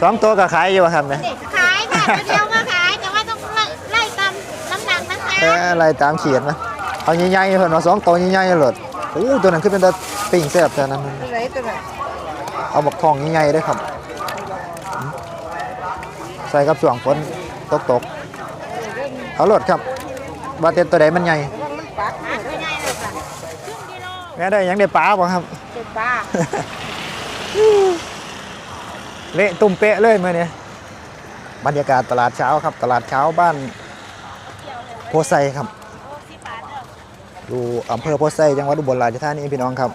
สองตัวก็ขายอยู่บ่ครับเนี่ยขายค่ะเดียวก็ขายแต่ว่าต้องไล่ไล่ตามน้ำหนักนะคะเอ้ยอะไรตามเขียนนะเอาใหญ่ๆเพิ่นเอาสองตัวใหญ่ๆเลยโอ้ตัวนั้นคือเป็นตะปิ่งแซ่บแต่นั้นตัวไหนตัวไหนเอาบักทองใหญ่ๆเด้อครับ ใส่กับช่วงฝนตกๆเอาโลดครับว่าแต่ตัวใดมันใหญ่ระวังมันปักไม่ได้เลยค่ะแม่ได้หยังได้ปลาบ่ครับเป็นปลา เละตุ่มเปะเลยมื่อนี้บรรยากาศตลาดเช้าครับ ตลาดเช้าบ้านโพไซครับอยู่อำเภอโพไซจังหวัดอุบลราชธานีพี่น้องครับ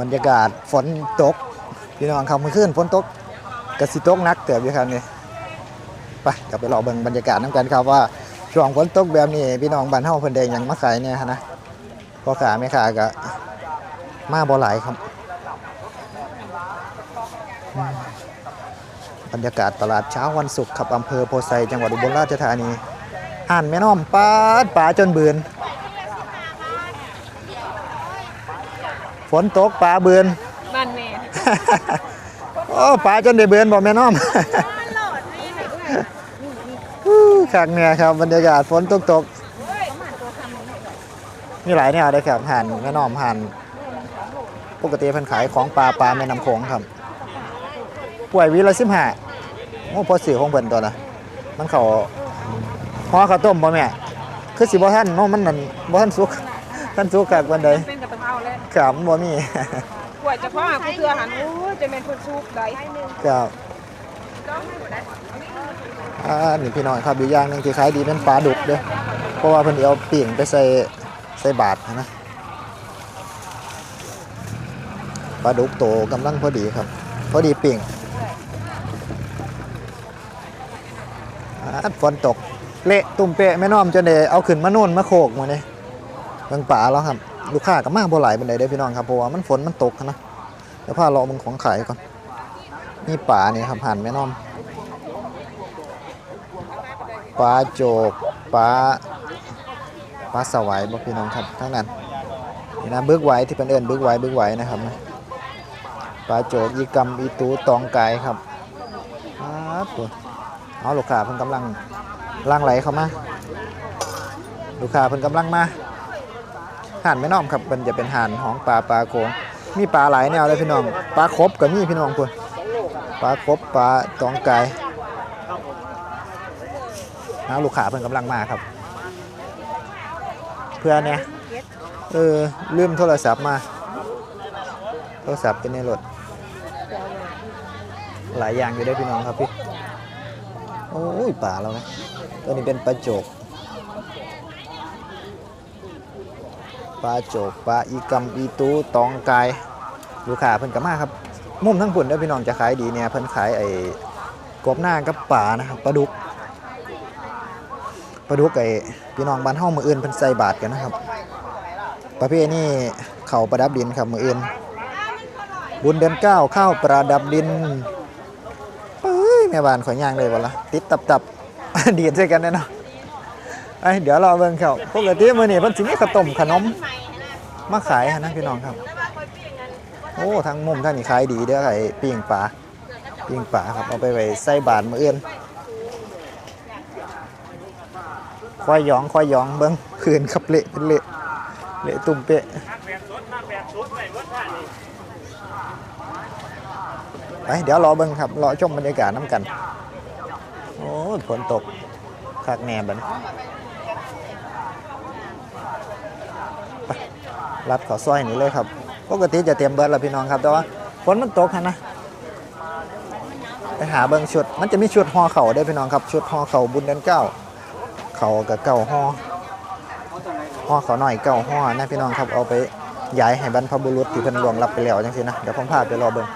บรรยากาศฝนตก พี่น้องครับเมื่อคืนฝนตกกระสิตกนักเติบอยู่ครับนี่ไปเดี๋ยวไปรอเบิ่งบรรยากาศน้ำกันครับว่าช่วงฝนตกแบบนี้พี่น้องบ้านเฮาเพิ่นได้หยังมาขายเนี่ยนะ พ่อขาแม่ขาก็มาบ่หลายครับอืมบรรยากาศตลาดเช้าวันศุกร์ครับอำเภอโพไซจังหวัดอุบลราชธานีห่านแม่น้อมปลาดปลาจนเบือนฝนตกปลาเบือนมันแม่โอ้ปลาจนได้เบือนบ่แม่น้อมอู้คักเนี่ยครับบรรยากาศฝนตกตกๆ มีหลายแนวเลยครับห่านแม่น้อมห่านปกติเพิ่นขายของปลาปลาแม่น้ำโขงครับป่วยวีละสิบห้าโอ้พอสื่อของเพิ่นตัวละมันเขาห่อข้าวต้มบ่แม่คือสิบ่ทันเนาะมันนั่นบ่ทันสุกท่านสุกกักวันใดเป็นกระเพราแล้วครับมันบ่มีกล้วยเฉพาะผู้เทือหันโอ้ยจะเป็นคนซุกได้ครับอ่านี่พี่น้องครับอยู่อย่างหนึงที่ขายดีเป็นปลาดุกเด้อเพราะว่าเพิ่นสิเอาปิ่งไปใส่ ใส่บาทนะปลาดุกโตกำลังพอดีครับ พอดีปิ่งฝนตก เละตุ่มเปะแม่น้อมจนได้เอาขึ้นมาโน่นมาโขกมาเนี่ยเบิ่งป่าแล้วครับ ลูกค้าก็มากบ่หลายปานใดเด้พี่น้องครับเพราะว่ามันฝนมันตกนะเดี๋ยวพาเลามึงของขายก่อนนี่ป่านี่ครับหันแม่น้อมปลาโจกปลา ปลาสวายบ่พี่น้องครับทั้งนั้นนี่นะบึกไหวที่เป็นเอิ้นบึกไหวบึกไหวนะครับนะปลาโจกอีกำอีตูตองไก่ครับครับตัวเอาลูกค้าเพิ่นกำลังล่างไหลเข้ามาลูกค้าเพิ่นกำลังมาห่านแม่น้อมครับมันจะเป็นห่านของปลาปลาโขงมีปลาหลายแนวเลยพี่น้องปลาครบก็มีพี่น้องพุ่นปลากบปลาตองไก่นะลูกค้าเพิ่นกำลังมาครับ เพื่อนเนี่ยเออลืมโทรศัพท์มา โทรศัพท์เป็นในรถหลายอย่างอยู่ได้พี่น้องครับพี่โอ้ยป่าแล้วนะตัวนี้เป็นปลาโจกปลาโจกปลาอีกำอีตูตองไก่ลูกค้าเพิ่นก็มาครับมุมทั้งผุนเด้พี่น้องจะขายดีเนี่ยเพิ่นขายไอ้กบหน้ากับป่านะครับปลาดุก ปลาดุกไอ้พี่น้องบ้านเฮามืออื่นเพิ่นใส่บาทกันนะครับ ประเภทนี้เข้าประดับดินครับมืออื่น บุญเดือนเก้าข้าวประดับดินเอ้ยแม่บ้านขอยย่างเลยบ่ล่ะติดตับตับดีดใส่กันแน่นาะไอ้เดี๋ยวรอเบิ่งครับปกติมื้อนี้เพิ่นสิมีข้าวต้มขนมมาขายนะพี่น้องครับ โอ้ทั้งมุมท่างนี่ขายดีเด้อไอ้ปิ้งปลาปิ้งปลาครับเอาไปไว้ใส่บาทมื้ออื่น ควายหยองควายหยองเบิ่งคืนครับเละเป็นเละเละตุ่มเปะไปเดี๋ยวรอเบิ่งครับรอชมบรรยากาศน้ำกัน โอ้ฝนตกคักแหน่บันไปรัดขอซอยนี่เลยครับปกติจะเตรียมเบิร์ดแล้วพี่น้องครับ แต่ว่าฝนมันตกนะไปหาเบิ้งชุด มันจะมีชุดห่อเข่าได้พี่น้องครับ ชุดห่อเข่าบุญเดือนเก้า เขากับเก่าห่อห่อเขาหน่อยเก่าห่อนะพี่น้องครับเอาไปย้ายให้บรรพบุรุษที่เพิ่นล่วงลับไปแล้วจังซี่นะเดี๋ยวผมพาไปรอเบิ้ง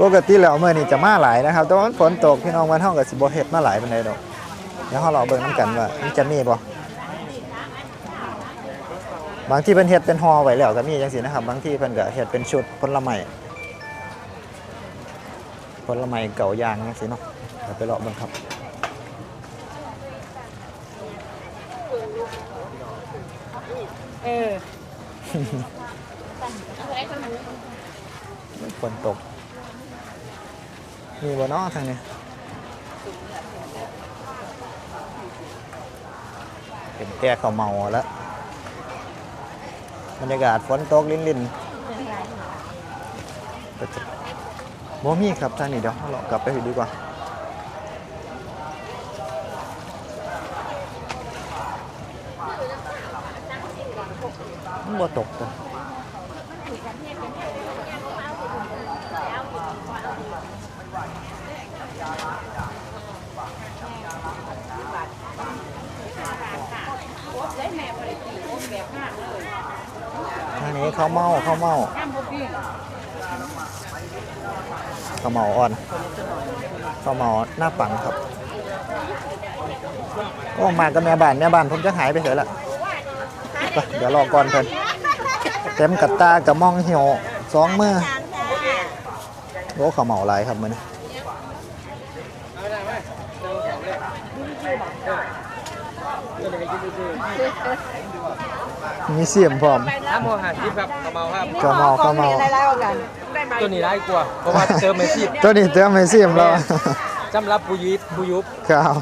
ปกติแล้วเมื่อนี้จะมาหลายนะครับแต่ว่ามันฝนตกพี่น้องวันห้องกับสิบเฮ็ดมาหลายปานใดดอกเดี๋ยวเรารอเบิ่งน้ำกันว่ามันจะมีบ่บางที่เพิ่นเฮ็ดเป็นห่อไว้แล้วก็มีจังซี่นะครับ บางที่เพิ่นก็เฮ็ดเป็นชุดผลไม้ ลไม้เก่าย่างจังซี่เนาะเดี๋ยวไปเลาะบิ่งครับเออฝนตก มีบ่นาะทางนี้เป็นแก่ข้าเมาแล้วบรรยากาศฝนตกลินลินๆก็จะ บ่มีครับทางนี้เดี๋ยวเรากลับไปดีกว่ามันบ่ตกจ้ะทางนี้เขาเมาเขาเมา ข้าวเมาอ่อนข้าวเมาหน้าปังครับโอ้มากับแม่บ้านแม่บ้านผมจะหายไปเถอะละไปเดี๋ยวรอก่อนเพิ่นเต็มกับตากับมองเหี่ยวสองมือโอ้เขาวเหมาหลายครับมือนี้มีเสียมพร้อมน้ำโมหะทิพย์ครับกระเมาครับข้าวเหมาข้าวเหมา อะไรๆเอากันตัวนี้ร้ายกว่าเพราะว่าเติมไม่ชีพตัวนี้เติมไม่เสียมแล้วจำรับผู้ยุบผู้ยุบครับ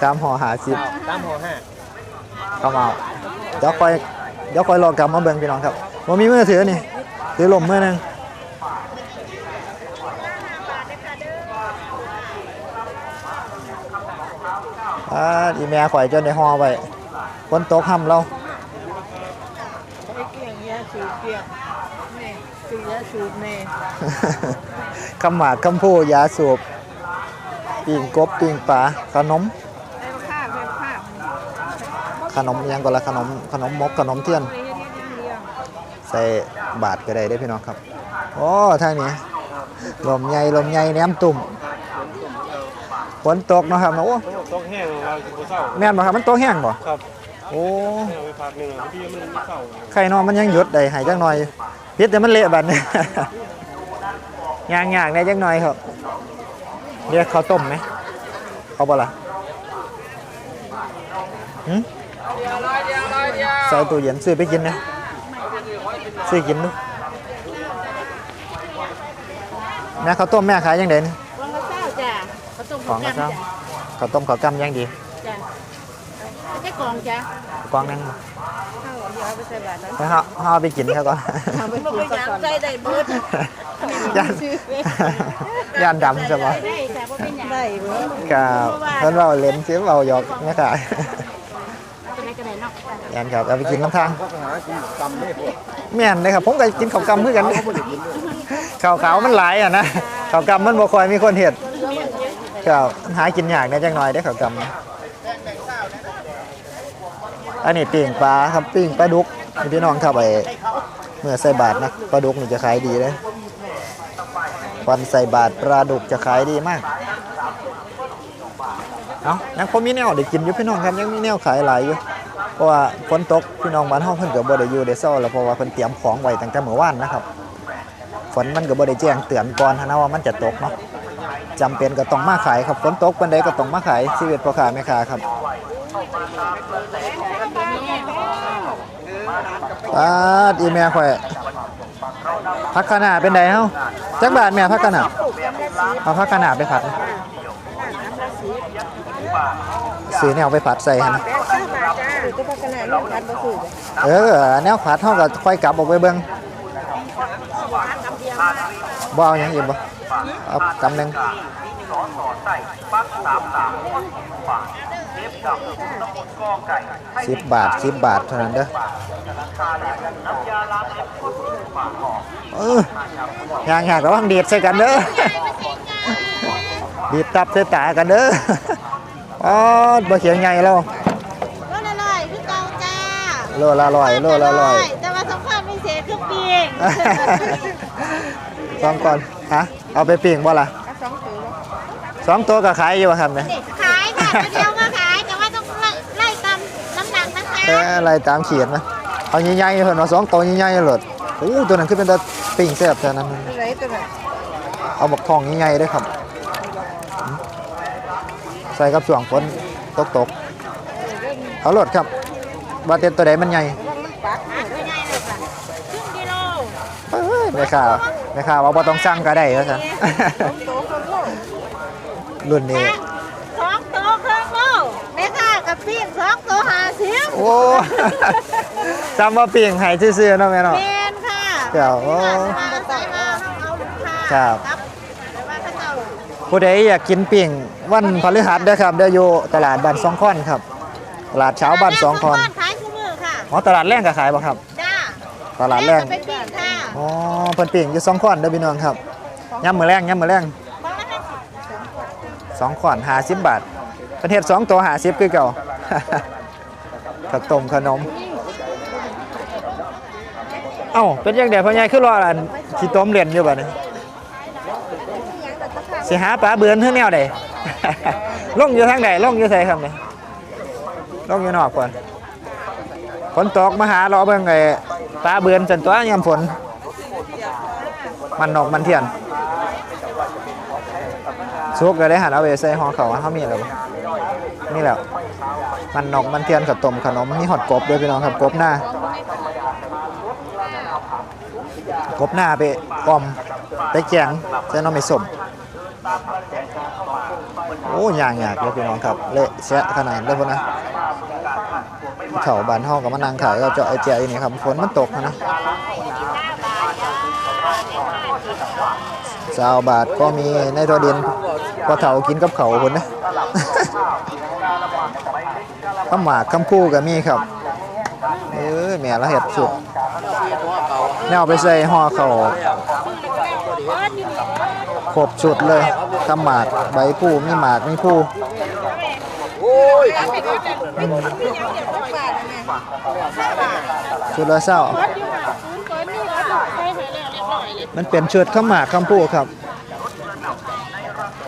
สามห่อหาสิบตามหัวห้าข้าวเหมาเดี๋ยวคอยเดี๋ยวคอยรอกลับมาเบิ่งพี่น้องครับว่ามีมือถือนี่ถือลมมือหนึงอ่าอีแม่ข่อยจนในหอไว้ฝนตกห้ำเรา ไอ้เกี่ยงเนี้ยสูบเกี่ยงนี่ สูบเนี้ยสูบนี่คำหมากคำพูยาสูบปิ่งกบปิ่งปลาขนมไอ้ข้าวไอ้ข้าวขนมอิหยังก็ละขนมขนมมกขนมเทียนไอ้เนี้ยเดียวใส่บาทก็ได้ได้อพี่น้องครับโอ้ทางนี้ลมใหญ่ลมใหญ่แหนมตุ่มฝนตกเนาะครับเนาะโอ้ต้องแห้งเราจะเศร้าแม่นบ่ครับมันตกแห้งบ่ครับ โอ้เอาไปพักหนึ่งที่มันเศร้าไข่นอนมันยังหยุดได้ใหายจังหน่อยพิษแต่มันเละบัดนี้ย่างย่างได้จังหน่อยครับเรียกข้าวต้มไหมเขาบ่ล่ะหึใส่ตู้เย็นซื้อไปกินนะซื้อกินดูแม่ข้าวต้มแม่ขายยังไงนี่ วันละเช้าจ้ะข้าวต้มของก็เช้าข้าวต้มข้าวกำยังดี จ้ะไม่ใช่กล่องจ้ะกวางนั่งข้าวเดี๋ยวเอาไปใส่บาตรแล้วไปเฮาเฮาเอาไปกินเขาก่อน เอาไปกินก่อนใส่ได้เบิดย่านย่านดำใช่ปะได้จ้ะบ่เป็นหยังได้เว้ยกับเพิ่นเว้าเล่นสิเว้าหยอกแม่ขายจะได้ก็ได้เนาะย่านครับเอาไปกินน้ำทาง แม่นเลยครับผมก็กินข้าวกำคือกันข้าวขาวมันหลายอะนะข้าวกำมันบ่ค่อยมีคนเฮ็ดครับหากินยากแหน่จังหน่อยได้อข้าวกำ อันนี้ปิ้งปลาครับปิ้งปลาดุกนี่พี่น้องครับไอ้เมื่อใส่บาทนะปลาดุกนี่จะขายดีเลยวันใส่บาทปลาดุกจะขายดีมากเอายังพอมีแนวได้กินอยู่พี่น้องครับยังมีแนวขายหลายอยู่เพราะว่าฝนตกพี่น้องบ้านเฮาเพิ่นก็บ่ได้อยู่ได้เซาแล้วเพราะว่าเพิ่นเตรียมของไว้ตั้งแต่เมื่อวานนะครับฝนมันก็บ่ได้แจ้งเตือนก่อนนะว่ามันจะตกเนาะจำเป็นก็ต้องมาขายครับฝนตกปานใดก็ต้องมาขายชีวิตพ่อค้าแม่ค้าครับ ปาดอีแม่ข่อยพักขนาดเป็นไดเฮ้าจักบาทแม่พักขนาดเอาพักขนาดไปผัดนะซื้อแนวไปผัดใส่หั่นะเออแนวขวาเท่ากับค่อยกลับออกไปเบิ่งบ่เอาหยังอีกบ่เอากำหนึง สิบบาทสิบบาทเท่านั้นเด้อเออย่างอยากระวังดีดใส่กันเด้อดีดตับใส่ตากันเด้ออ๋อบ่เขียงใหญ่แล้วโลละร้อยคือเก่าจ้าโลละร้อยโลละร้อยแต่ว่าสำคัญพิเศษคือปีงสองก่อนฮะเอาไปปิ้งบ่ล่ะสองถือสองตัวก็ขายอยู่อะครับเนี่ยขายค่ะำหนักนะคะเอะไรตามเขียนนะเอาใหญ่ๆเพิ่นเอาสองตัวใหญ่ๆเลยโอ้ตัวนั้นคือเป็นตัวปิ้งแซ่บแท้นั้นเอาบักทองใหญ่ๆด้อครับ ใส่กับช่วงฝนตกเอารถครับว่าเต็มตัวใดมันใหญ่ไม่ง่ายเลยค่ะครึ่งกิโลเอ้ยไม่ข่าวไม่ข่าวว่าบ่ต้องสั่งก็ได้ว่าซั่รุ่นนี้ สองโตครึ่งโลแม่ค่ะกับพี่สองโตหาสิบ โอ้จำว่าปิ่งให้ซื่อๆเนาะแม่เนาะ เมนค่ะเดี๋ยว โอ้มาใส่มาเอาลูกค้าครับแต่ว่าเขาเจ้าผู้ใดอยากกินปิ่งวันพฤหัสเด้อครับเด้ออยู่ตลาดบ้านสองคอนครับ ตลาดเช้าบ้านสองคอนขายคู่มือค่ะอ๋อตลาดแรงก็ขายบ่ครับ จ้าตลาดแรงเป็นปิ้งค่ะอ๋อเพิ่นปิ่งอยู่สองคอนเด้อพี่น้องครับย่ำมื้อแรงย่ำมื้อแรงบอกว่าจะสองขอน50บาทประเทศสองตัว50คือเก่า ข้าวต้มขนม เอ้าเป็นจังได๋พ่อใหญ่คือรออันขี้ต้มเล่นอยู่บัดนี้สิหาปลาเบือนเฮือแนวใดลงอยู่ทางใดลงอยู่ไสครับนี่ลงอยู่นอกก่อนฝนตกมาหารอเบิ่งไอ้ปลาเบือนจนตัวยามฝน มันนกมันเทียนซุกก็ได้หันเอาไปใส่ห่อเขาวเขามีแล้วบ่นี่แหละ มันนกมันเทียนกับต้มขนมมีหอดกบด้วยพี่น้องครับกบหน้ากบหน้าไปออมไปแกงใส่น้องไม่สมโอ้ยางยากเลยพี่น้องครับเละแซะขนาดเลยพวกนะเขาบานเฮากับมานั่งขายก็เจาะไอเจียนี่ครับฝนมันตกนะสาวบาทก็มีในตัวเดียนพอเถากินกับเขาคนนะ ข้าวหมากข้าวคู่ก็มีครับ เออแม่ละเห็ดสุดเนี่ยเอาไปใส่ห่อเขาครบสุดเลยข้าวหมากใบผู้มีหมากมีผู้ชุดละเศร้ามันเป็นชุดข้าหมากข้าวผู้ครับ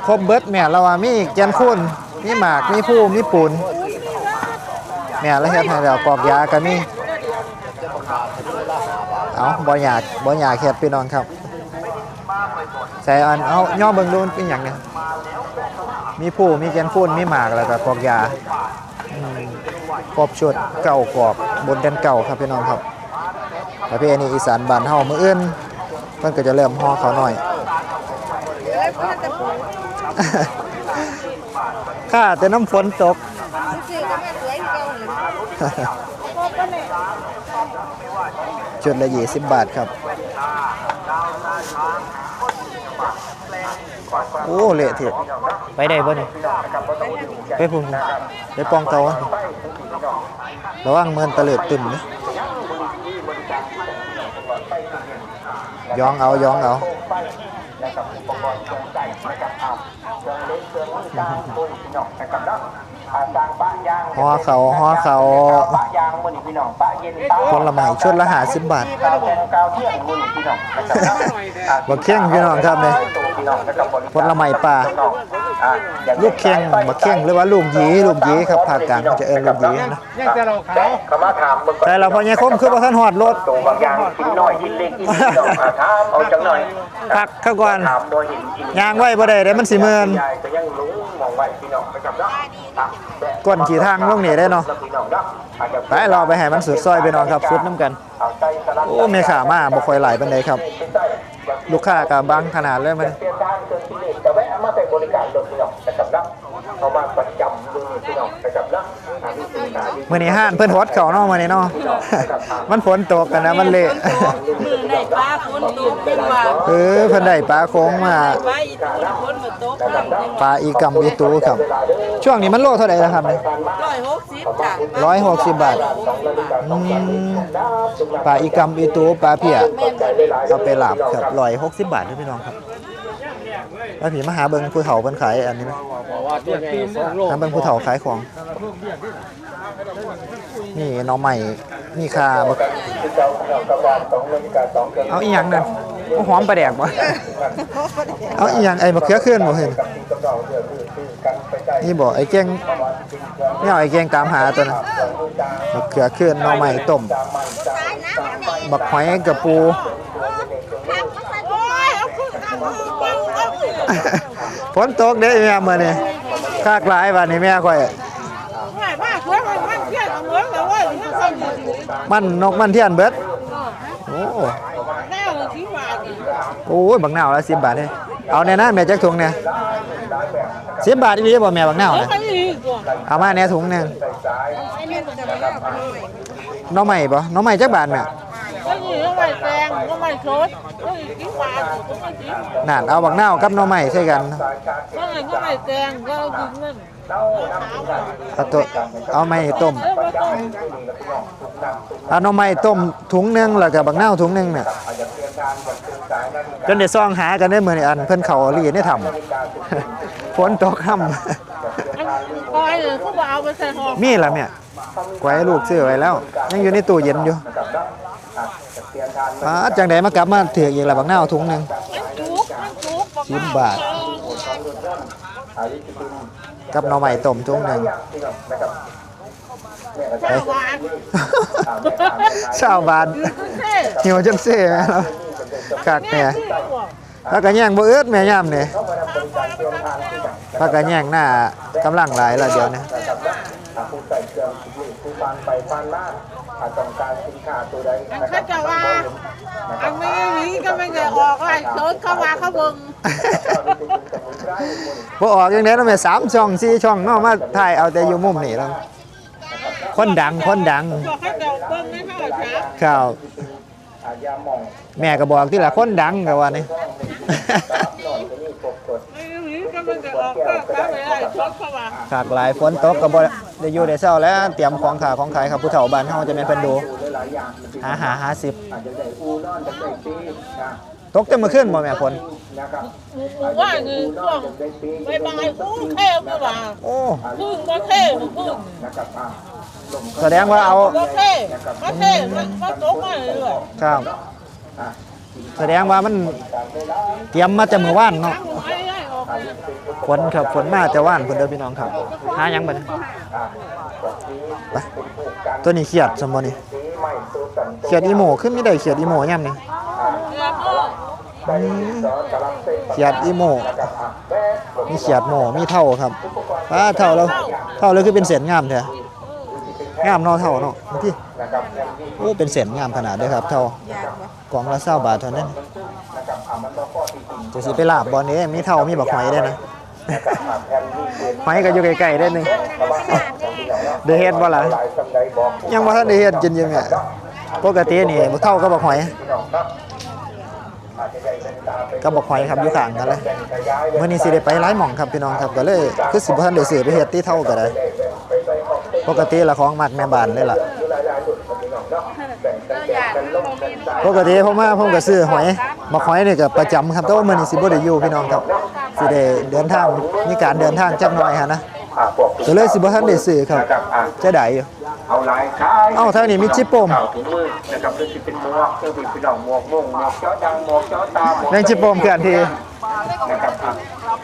ครบเบิร์ดแม่เราว่ามีแกนคูนมีหมากมีผู้มีปูน แม่ละเฮ็ดให้แล้วกอกยาก็มีเอาบ่อยากบ่อยากเฮ็ดพี่น้องครับใส่อันเอาย่อเบิ่งดูมันเป็นหยังเนี่ยมีผู้มีแกนคูนมีหมากแล้วก็กอกยาอืมครบชุดเก่ากรอบบนแดนเก่าครับพี่น้องครับประเพณีอีสานบ้านเฮามื้ออื่นเพิ่นก็จะเริ่มห่อเขาวหน่อยข้าแต่น้ำฝนตก จุดละยี่สิบบาทครับ โอ้เละเถอะไปได้บ่เนี่ยไปพุ่นไปปองเตาอะระวังเมินตะเลิดตึมนะย้องเอาย้องเอา ห่อเขาห่อเขาผละไม้ชุดละหาสิบบาทบักเข่งพี่น้องครับเนี่ยผละไม้ป่าลูกเข่งบักเข่งหรือว่าลูกยีลูกยีครับภาคกลางจะเอิ้นลูกยีนะแต่เราขามาถามแต่เราพอเนี่ยคมคือบ่ทันฮอดรถตบางอย่างหินน้อยหินเล็กหินดอกอาถามเอาจังหน่อยพักข้าก่อนถามตัวหินยางไว้บ่ได้เดี๋ยวมันสิเมินก้อนกที่ทางลงนี่ได้เนาะแล้วพี่น้องเนาะไปเราไปให้มันสุดซอยไปนอนครับสุดน้ำกัน โอ้เมขามาบ่ค่อยหลายปานใดครับ ลูกค้าก็บางขนาดเลยมัน มื้อนี้ห้านเพิ่นฮดเขาเนาะมื้อนี้เนาะ มันฝนตกกันนะมันเละมือในป้าคนตกเป็นว่าเออเพิ่นได้ปลาโค้งมาป้าอีตูนคนมาตกข้างปลาอีกำอีตูครับ ช่วงนี้มันโลเท่าไหร่แล้วครับเนี่ยร้อยหกสิบจ้ะร้อยหกสิบบาทอืมปลาอีกำอีตูปลาเพียเอาไปหลาบครับร้อยหกสิบบาทด้วยพี่น้องครับ แล้วผีมาหาเบิ่งผู้เฒ่าเพิ่นขายอันนี้ไหมว่าเตี้ยปีนสองโลหาเบิ่งผู้เฒ่าขายของ นี่หน้องใหม่นี่คาบักเอาอีหยังนั่นเอาหอมปลาแดกบ่เอาอีหยังไอ้มะเขือขึ้นบ่เห็นนี่บ่ไอ้แกงนี่เอาไอ้แกงตามหาตัวน่ะมะเขือขึ้นหน้องใหม่ต้มบักหอยกับปู ฝนตกเด้แม่มื้อนี้คากหลายวันนี้แม่ข่อยไม่มากเลยมันเที่ยง Bớt là quá, nó không gì gì. มันนกมันเทียนเบิดโอ้ Nào là chín vàng gì. โอ้ยบักนาวละ10บาทเด้เอาแน่นะแม่จักถุงเนี่ย10บาทอีหลีบ่แม่บักนาว Có น่ะ cái gì của เอามาแน่ถุงหนึงหน้องใหม่บ่หน้องใหม่จักบาทแม่ นั่นเอาบักนาวกับหน้องใหม่ใช่กัน Cái này có mày đen, có dính lên เอาตัวเอาไม่ต้ม Thế mà tôi เอาหน่อไม้ต้มถุงหนึงแล้วก็บักนาวถุงหนึงเนี่ยจนได้ซองหากันได้มื้อนี้อันเพิ่นเข้าลีได้ทำ ฝนตกค่ำ Anh coi rồi có bảo cái xe hộp มีล่ะแม่ไว้ลูกซื้อไว้แล้ว ยังอยู่ในตู้เย็นอยู่ อ่าจังได๋มากลับมาถืออีกล่ะบักนาวถุงหนึง Anh chuốt, anh chuốt bọc Chín nào bạc. cho กับหน่อไม้ต้มถุงหนึง Sao bạn ชาวบ้าน Thế หิวจังซี่แม่เราคักแน่ถ้าก็แย่งบ่อึดแม่ยามนี่ถ้าก็แย่งหน้ากำลังหลายละเดี๋ยวนี้ผู้ใส่เครื่องผู้ฟันไปฟันมาต้องการสินค้าตัว ใด Anh khách chào ba Anh mới nghĩ cái mấy người ọt lại Sớt không qua không bừng บ่ออกยังไงเนาะแม่สามช่องสี่ช่องเนาะมาถ่ายเอาแต่อยู่มุมนี่แล้วคนดังคนดัง Cho khách đầu bưng đấy phải chả ข่าวยาหมองแม่ก็บอกที่ละคนดังก็ว่านี่หน่อยก็นี่ปกสด Mấy nghĩ cái mấy người ọt Cái cái này lại sớt không à ขากหลายฝนตกก็บ่ได้อยู่ได้เช้าแล้ว เตรียมของขาของขายครับผู้เฒ่าบ้านเฮาจะแม่นเพิ่นดู หลายอย่างหาหาหาสิบอาจจะได้อูนอนจะได้ปีนะตกแต่เมื่อคืนบ่แม่ฝนนะครับ Mù quá người không ได้ปี Bye bye cũng theo cơ mà โอ้ Phương có theo mà phương นะครับอ่าแสดงว่าเอา Có theo Có theo Có tốt mà rồi ครับแสดงว่ามันเตรียมมาแต่มื้อวานเนาะ Ăn một ai ai ọt này ฝนครับฝนมาแต่ว่านพุ่นเด้อพี่น้องครับหาหยังบัดนี้ไปตัวนี้เขียดซั่นบ่นี่ปีใหม่ตัวสัน เขียดอีโมขึ้นไม่ได้เขียดอีโมย่ำนี่ Làm ơn ใจสอนกำลังเซ็นเขียดอีโม่มีเขียดโมมีเท่าครับป้าเท่าแล้วเท่าแล้วคือเป็นเศษงามแท้งามนอเท่าเนาะพี่นะครับแม่ที่โอ้เป็นเศษงามขนาดเด้อครับเท่ากล่องละเศร้าบาทเท่านั้นนะครับอะมันต้องข้อที่จริงจะสิไปลาบบอลนี้มีเท่ามีบักหอยได้นะนะครับยนหอยก็อยู่ใกลๆได้หนึง ได้เฮ็ดบ่ล่ะยังบ่ทันได้เฮ็ดกินอยู่แม่ปกตินี่บ่เท่ากับบักหอยพี่น้องครับอกหอยครับอยู่ข้างกันเลยแบ่งขยายมื้อนี้สิได้ไปหลายหม่องครับพี่น้องครับก็เลยคือสิบ่ทันได้ซื้อไปเฮ็ดที่เท่าก็ได้ปใส่ของเต็มปกติละของมักแม่บ้านเลยล่ะปกติผมมาผมก็ซื้อหอยมาหอยนี่ก็ประจำครับแต่ว่ามื้อนี้สิบ่ได้อยู่พี่น้องครับสิได้เดินทางมีการเดินทางจักหน่อยฮะนะ อะพวกก็เลยสิบ่ทันได้ซื้อครับนะครับอะจะได้อยู่ เอาลายขายเอ้าทางนี้มีจิปโปมเข่าถุงมือนะครับหรือสิเป็นหมวกเครื่องบินพี่น้องหมวกม่วงหมวกเจ้าดังหมวกเจ้าตาหมวกแมงจิปโปมเคลื่อนที่นะครับอะ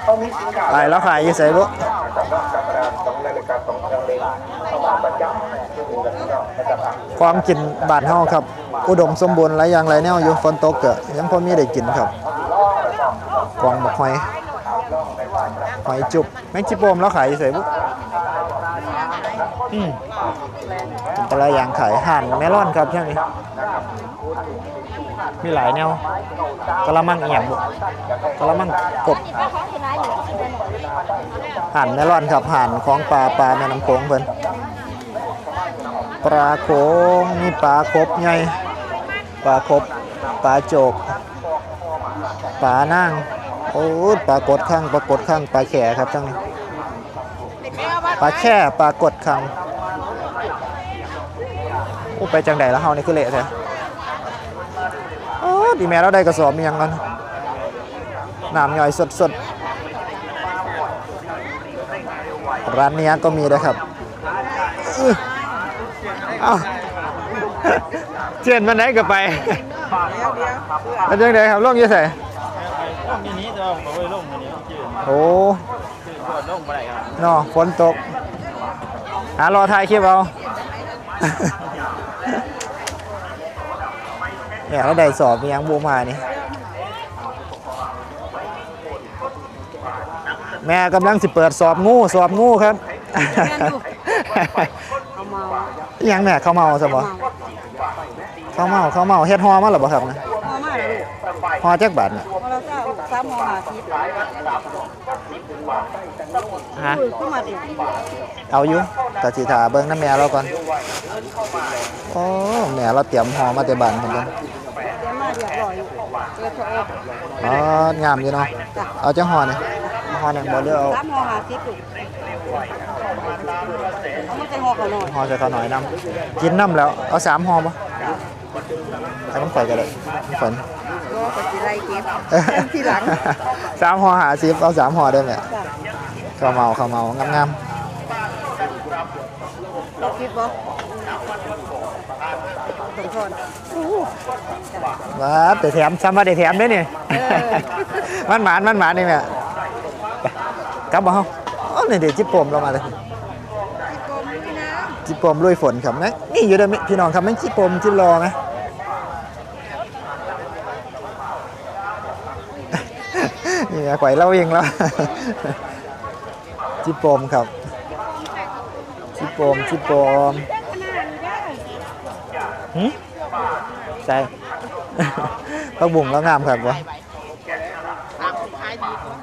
เขามีสินค้า หลายแล้วขายอยู่ไสบ่นะครับนอกจากกระดาษสองนาฬิกาสองเครื่องเล่นเข้ามาประจำที่นี่นะครับนะครับอะความกินบ้านเฮาครับ อุดมสมบูรณ์หลายอย่างหลายแนวอยู่ฝนตกก็ยังพอมีได้กินครับกองบักหอย หอยจุบแมงจิโปมแล้วขายอยู่ไสบ่อืมเป็นแต่ละอย่างขายห่านเมลอนครับช่วงนี้มีหลายแนวกะละมังเอียงบุกะละมังกบห่านเมลอนครับห่านของปลาปลาแม่น้ำโขงเพิ่นปลาโขงมีปลาครบใหญ่ปลาครบปลาโจกปลานาง อ้ยปลากดข้างปลากดข้างปลาแข่ครับทั้งนี้ปลาแค่ปลากดข้างโอ้ไปจังใดแล้วเฮานี่คือเละแท้โอ้ดีแม่เราได้กระสอบมีหยังกันน้ำย่อยสดสดๆร้านเนี้ยก็มีนะครับอื้อเอ้าเจียนมันไหนก็ไปแล้วจังไดครับล่องอยี่ใส่ล่ องที่นี้จะบอกว่าล่องมันนี้ต้องจืดโอ้จืดก็ล่องไปไหนครับนอฝนตกหารอถ่ายคลิปเอาเนี่ยเราได้สอบมีหยังบูมานี่ แม่กำลังสิเปิดสอบงูสอบงูครับเอามาอิหยังแม่ข้าวเมาซะบ่ข้าวเมาข้าวเมาเฮ็ดฮอมาหรอบ่ครับนะพอมาแล้วลูกฮอจักบาทน่ะพอเราเศร้า สามโมงหาสิบฮะคุยเข้ามาดิเอาอยู่ก็สิถาเบิ่งน้ำแม่เราก่อนโอ้แม่เราเตรียมฮอมาแต่บ้านเพิ่นกันเดี๋ยวมาเรียบร้อยอยู่เจอตัวเองอ๋องามอยู่เนาะเอาจังฮอนี่ฮอหนึงบ่เรือเอาสามโมงหาสิบลูกเอามาใส่ห่อเขาหน่อยฮอใส่ข้าวหน่อยน้ำกินน้ำแล้วเอาสามฮอบ่ให้มันข่อยก็ได้มันข่อย ก็ปฏิไรเก็บเอ้ยทีหลังสามห่อหาสิบเอาสามห่อได้ไหมจ้ะข้าวเมาข้าวเมางามเราคิดบ่สมพรๆว้าแต่แถมซ้ำมาได้แถมด้วยนี่มันหมานมันหมานนี่แม่ไปกลับมาเฮาอ๋อนี่เดี๋ยวจิปโปมเรามาเลยพี่กรมพี่น้จิปโปมลุยฝนครับนะนี่อยู่เด้อพี่น้องครับมันจิปโปมจิปรอไหม นี่ไงไขว่เล่าเองแล้วจิปโปมครับ จิปโปมจิปโปมหืมใช่พักบุ่งแล้วงามครับวะ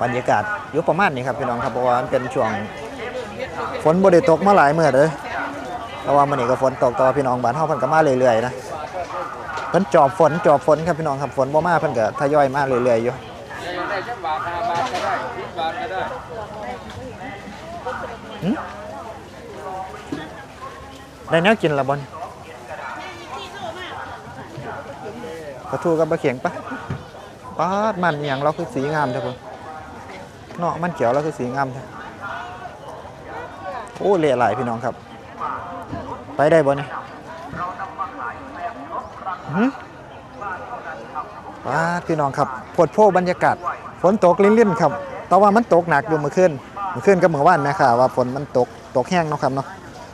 บรรยากาศยู่ประมาณนี้ครับพี่น้องครับเพราะว่ามันเป็นช่วงฝนบ่ได้ตกมาหลายเมื่อเลยเพราะว่ามันนี่ก็ฝนตกต่อพี่น้องบ้านเฮาเพิ่นก็มาเรื่อยๆนะเพิ่นจอบฝนจอบฝนครับพี่น้องครับฝนบ่มาเพิ่นก็ทยอยมาเรื่อยๆอยู่ บาทห้าบาทก็ได้สิบบาทก็ได้ได้แนวกินละบอลปลาทูกับบะเขียงปะปาดมันอหย่างเราคือสีงามเถอะพุ่นเนาะมันเขียวเราคือสีงามเถอะโอ้เละหลายพี่น้องครับ ไปได้บ่เนี่ยหื มปาพี่น้องครับโพดโพบรรยากาศฝนตกลิ่นๆครับ แต่ว่ามันตกหนักอยู่เมื่อคืนเมื่อคืนกับเมื่อวานแม่ค่ะว่าฝนมันตกตกแห้งเนาะครับเนาะ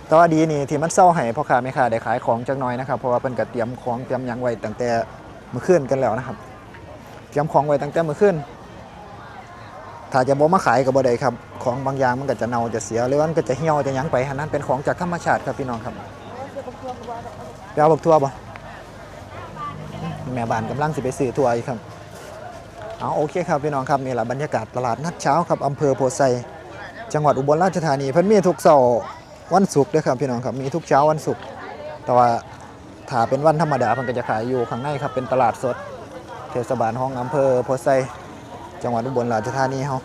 แต่ว่าดีนี่ที่มันเศร้าให้พ่อค้าแม่ค้าได้ขายของจักน่อยนะครับเพราะว่าเพิ่นก็เตรียมของเตรียมยังไว้ตั้งแต่เมื่อคืนกันแล้วนะครับ เตรียมของไว้ตั้งแต่เมื่อคืนถ้าจะบ่มาขายก็บ่ได้ครับ ของบางอย่างมันก็จะเน่าจะเสียหรือว่ามันก็จะเหี่ยวจะยังไปหันนั้นเป็นของจากธรรมชาติครับพี่น้องครับไปเอาบักทั่วบ่ แม่บ้านกำลังสิไปซื้อทั่วอีกครับเอาโอเคครับพี่น้องครับนี่แหละบรรยากาศตลาดนัดเช้าครับอำเภอโพไซจังหวัดอุบลราชธานีเพิ่นมีทุกเสาร์วันศุกร์ด้วยครับพี่น้องครับมีทุกเช้าวันศุกร์แต่ว่าถ้าเป็นวันธรรมดาเพิ่นก็จะขายอยู่ข้างในครับเป็นตลาดสด เทศบาลห้องอำเภอโพไซจังหวัดอุบลราชธานีเฮา